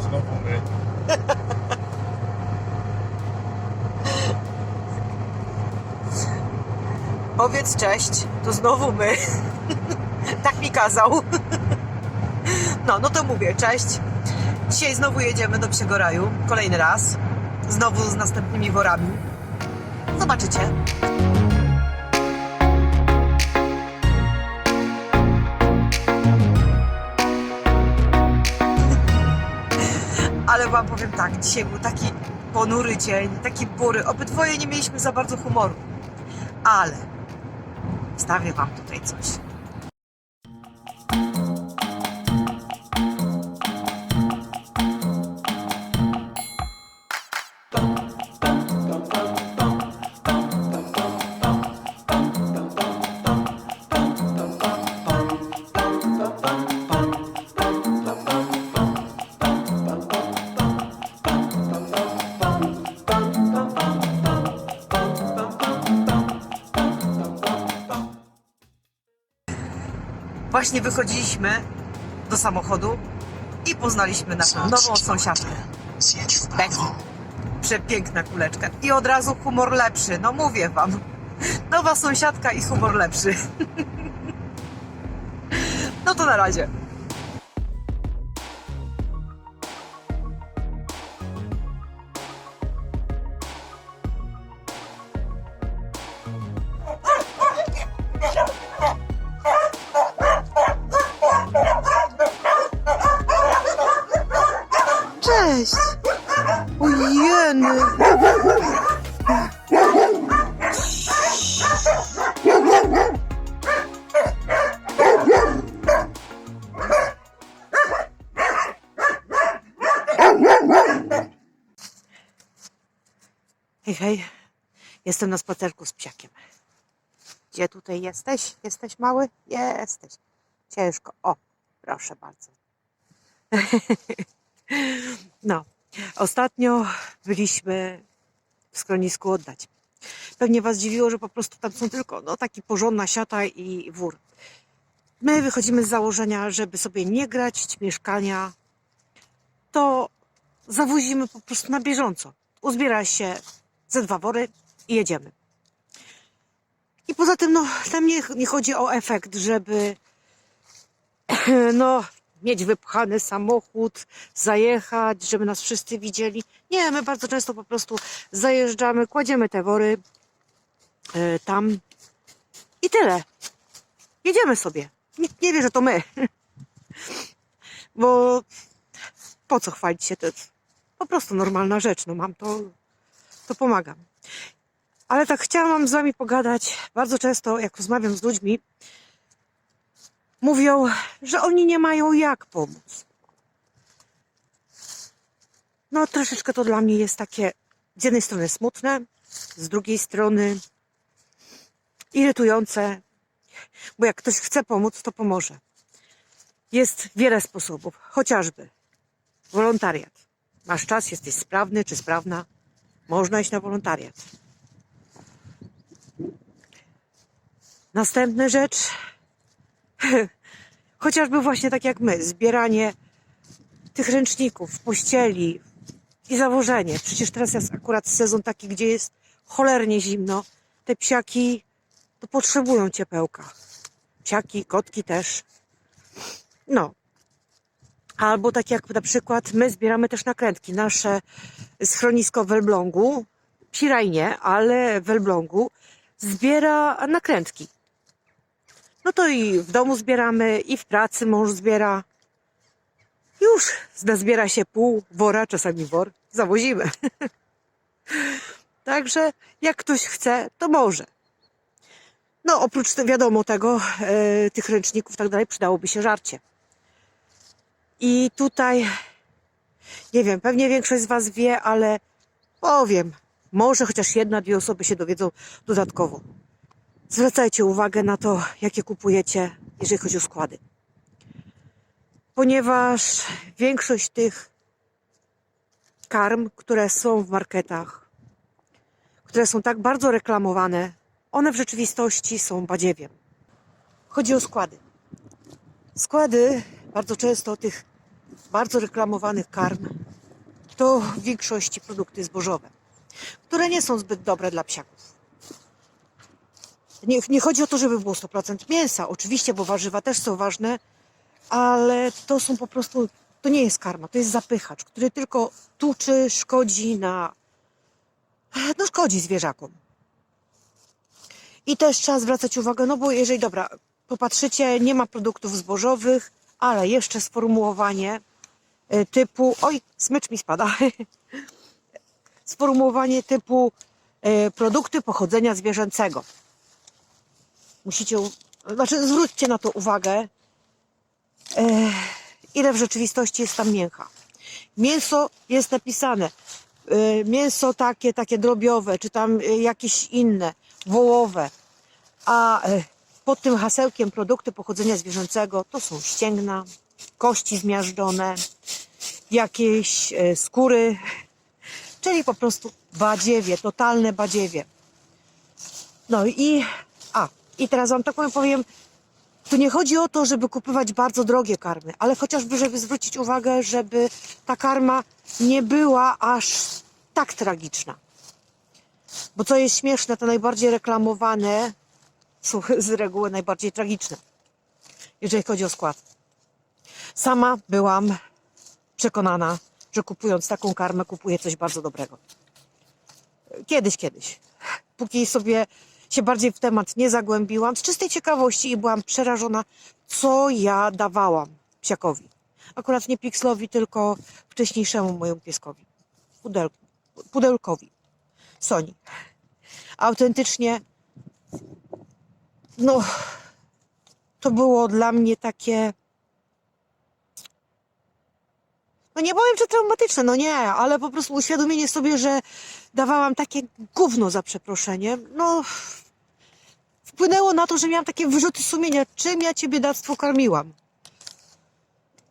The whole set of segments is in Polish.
Znowu my. Powiedz cześć, to znowu my. tak mi kazał. no, no to mówię, cześć. Dzisiaj znowu jedziemy do Psiego Raju, kolejny raz. Znowu z następnymi worami. Zobaczycie. Wam powiem tak, dzisiaj był taki ponury dzień, taki bury. Obydwoje nie mieliśmy za bardzo humoru. Ale wstawię wam tutaj coś. Właśnie wychodziliśmy do samochodu i poznaliśmy naszą nową sąsiadkę. Becky. Przepiękna kuleczka. I od razu humor lepszy. No mówię wam. Nowa sąsiadka i humor lepszy. No to na razie. Hej. Jestem na spacerku z psiakiem. Gdzie tutaj jesteś? Jesteś mały? Jesteś. Ciężko. O, proszę bardzo. No, ostatnio byliśmy w schronisku oddać. Pewnie Was dziwiło, że po prostu tam są tylko no, taki porządna siata i wór. My wychodzimy z założenia, żeby sobie nie grać mieszkania, to zawozimy po prostu na bieżąco. Uzbiera się ze dwa wory i jedziemy. I poza tym, no, tam nie, nie chodzi o efekt, żeby no, mieć wypchany samochód, zajechać, żeby nas wszyscy widzieli. Nie, my bardzo często po prostu zajeżdżamy, kładziemy te wory e, tam i tyle. Jedziemy sobie. Nikt nie wie, że to my. Bo po co chwalić się? To po prostu normalna rzecz. No mam to, to pomagam. Ale tak chciałam z wami pogadać. Bardzo często, jak rozmawiam z ludźmi, mówią, że oni nie mają jak pomóc. No, troszeczkę to dla mnie jest takie z jednej strony smutne, z drugiej strony irytujące, bo jak ktoś chce pomóc, to pomoże. Jest wiele sposobów, chociażby wolontariat. Masz czas, jesteś sprawny czy sprawna, można iść na wolontariat. Następna rzecz, chociażby właśnie tak jak my, zbieranie tych ręczników, pościeli i zawożenie. Przecież teraz jest akurat sezon taki, gdzie jest cholernie zimno. Te psiaki to potrzebują ciepełka. Psiaki, kotki też. No. Albo tak jak na przykład my zbieramy też nakrętki. Nasze schronisko w Elblągu, Piraj ale w Elblągu zbiera nakrętki. No to i w domu zbieramy, i w pracy mąż zbiera. Już zbiera się pół wora, czasami wor, zawozimy. Także jak ktoś chce, to może. No oprócz wiadomo tego, e, tych ręczników i tak dalej, przydałoby się żarcie. I tutaj, nie wiem, pewnie większość z Was wie, ale powiem, może chociaż jedna, dwie osoby się dowiedzą dodatkowo. Zwracajcie uwagę na to, jakie kupujecie, jeżeli chodzi o składy. Ponieważ większość tych karm, które są w marketach, które są tak bardzo reklamowane, one w rzeczywistości są badziewiem. Chodzi o składy. Składy bardzo często tych bardzo reklamowanych karm to w większości produkty zbożowe, które nie są zbyt dobre dla psiaków. Nie, nie chodzi o to, żeby było 100% mięsa, oczywiście, bo warzywa też są ważne, ale to są po prostu, to nie jest karma, to jest zapychacz, który tylko tuczy, szkodzi na, no szkodzi zwierzakom. I też trzeba zwracać uwagę, no bo jeżeli, dobra, popatrzycie, nie ma produktów zbożowych, ale jeszcze sformułowanie typu, oj, smycz mi spada, sformułowanie typu y, produkty pochodzenia zwierzęcego. Musicie, znaczy zwróćcie na to uwagę, e, ile w rzeczywistości jest tam mięcha. Mięso jest napisane, e, mięso takie, takie drobiowe, czy tam e, jakieś inne, wołowe, a e, pod tym hasełkiem produkty pochodzenia zwierzęcego to są ścięgna, kości zmiażdżone, jakieś e, skóry, czyli po prostu badziewie, totalne badziewie. No i, a, i teraz wam tak powiem, tu nie chodzi o to, żeby kupować bardzo drogie karmy, ale chociażby, żeby zwrócić uwagę, żeby ta karma nie była aż tak tragiczna. Bo co jest śmieszne, te najbardziej reklamowane są z reguły najbardziej tragiczne, jeżeli chodzi o skład. Sama byłam przekonana, że kupując taką karmę, kupuję coś bardzo dobrego. Kiedyś, kiedyś. Póki sobie się bardziej w temat nie zagłębiłam, z czystej ciekawości i byłam przerażona, co ja dawałam psiakowi. Akurat nie Pixlowi, tylko wcześniejszemu mojemu pieskowi. Pudel, pudelkowi. Soni. Autentycznie, no, to było dla mnie takie, no nie powiem, że traumatyczne, no nie, ale po prostu uświadomienie sobie, że dawałam takie gówno za przeproszeniem, no wpłynęło na to, że miałam takie wyrzuty sumienia, czym ja cię biedactwo karmiłam.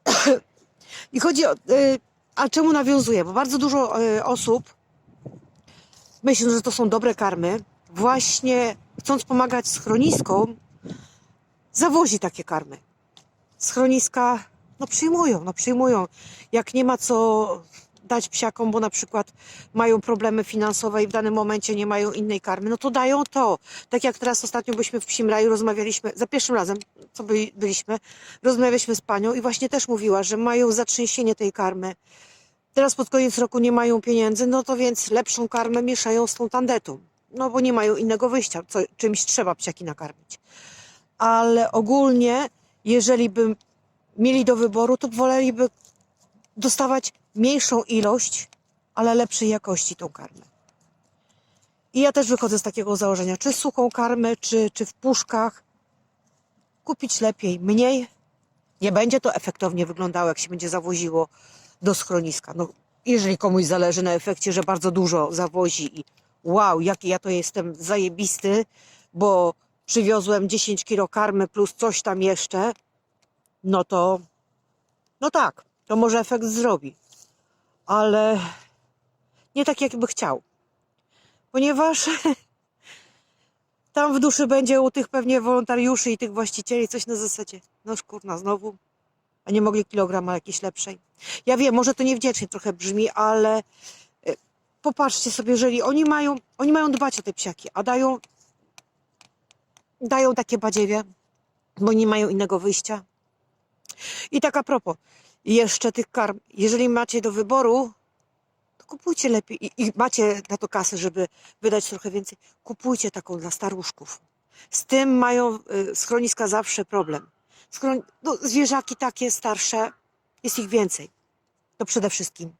I chodzi o, y, a czemu nawiązuję? Bo bardzo dużo y, osób myślą, że to są dobre karmy, właśnie chcąc pomagać schroniskom, zawozi takie karmy. Schroniska, no przyjmują, no przyjmują. Jak nie ma co dać psiakom, bo na przykład mają problemy finansowe i w danym momencie nie mają innej karmy, no to dają to. Tak jak teraz ostatnio byliśmy w Psim Raju, rozmawialiśmy, za pierwszym razem, co byli, byliśmy, rozmawialiśmy z panią i właśnie też mówiła, że mają zatrzęsienie tej karmy. Teraz pod koniec roku nie mają pieniędzy, no to więc lepszą karmę mieszają z tą tandetą. No bo nie mają innego wyjścia, co, czymś trzeba psiaki nakarmić. Ale ogólnie, jeżeli by mieli do wyboru, to woleliby dostawać mniejszą ilość, ale lepszej jakości tą karmę. I ja też wychodzę z takiego założenia, czy suchą karmę, czy, czy w puszkach, kupić lepiej mniej. Nie będzie to efektownie wyglądało, jak się będzie zawoziło do schroniska. No, jeżeli komuś zależy na efekcie, że bardzo dużo zawozi i wow, jaki ja to jestem zajebisty, bo przywiozłem 10 kilo karmy plus coś tam jeszcze, no to, no tak, to może efekt zrobi. Ale nie tak, jakby chciał. Ponieważ tam w duszy będzie u tych pewnie wolontariuszy i tych właścicieli coś na zasadzie, no kurna, znowu, a nie mogli kilograma jakiejś lepszej. Ja wiem, może to niewdzięcznie trochę brzmi, ale y, popatrzcie sobie, jeżeli oni mają, oni mają dbać o te psiaki, a dają, dają takie badziewie, bo nie mają innego wyjścia. I tak a propos, jeszcze tych karm, jeżeli macie do wyboru, to kupujcie lepiej i, i macie na to kasę, żeby wydać trochę więcej, kupujcie taką dla staruszków. Z tym mają y, schroniska zawsze problem. Schron... No, zwierzaki takie starsze, jest ich więcej. To przede wszystkim.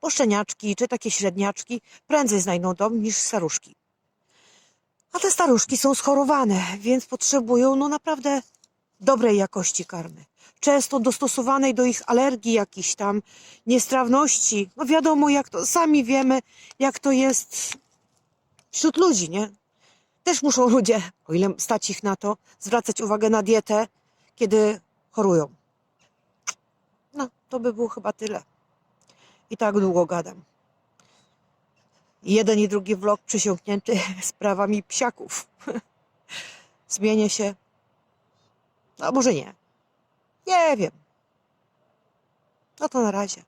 Bo szczeniaczki czy takie średniaczki prędzej znajdą dom niż staruszki. A te staruszki są schorowane, więc potrzebują no naprawdę dobrej jakości karmy. Często dostosowanej do ich alergii jakichś tam, niestrawności. No wiadomo jak to, sami wiemy jak to jest wśród ludzi, nie? Też muszą ludzie, o ile stać ich na to, zwracać uwagę na dietę, kiedy chorują. No, to by było chyba tyle. I tak długo gadam. Jeden i drugi vlog przysiągnięty sprawami psiaków. Zmienię się. A może nie. Nie wiem. No to na razie.